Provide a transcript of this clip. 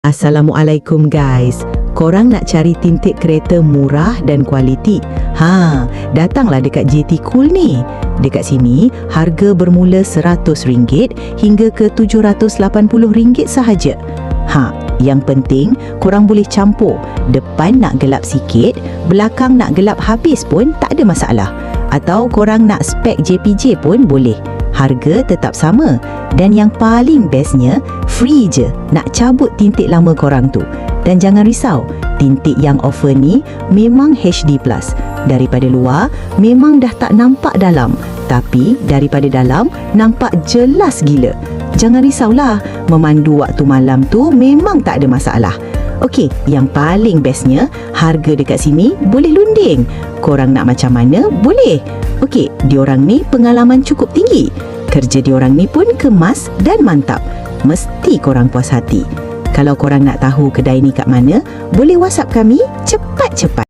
Assalamualaikum guys. Korang nak cari tintik kereta murah dan kualiti? Ha, datanglah dekat JT Cool ni. Dekat sini, harga bermula RM100 hingga ke RM780 sahaja. Ha, yang penting korang boleh campur. Depan nak gelap sikit, belakang nak gelap habis pun tak ada masalah. Atau korang nak spek JPJ pun boleh. Harga tetap sama. Dan yang paling bestnya, free je nak cabut tintik lama korang tu. Dan jangan risau, tintik yang offer ni memang HD+. Daripada luar, memang dah tak nampak dalam. Tapi daripada dalam, nampak jelas gila. Jangan risaulah, memandu waktu malam tu memang tak ada masalah. Okey, yang paling bestnya, harga dekat sini boleh lunding. Korang nak macam mana, boleh. Okey, diorang ni pengalaman cukup tinggi. Kerja diorang ni pun kemas dan mantap. Mesti korang puas hati. Kalau korang nak tahu kedai ni kat mana, boleh WhatsApp kami cepat-cepat.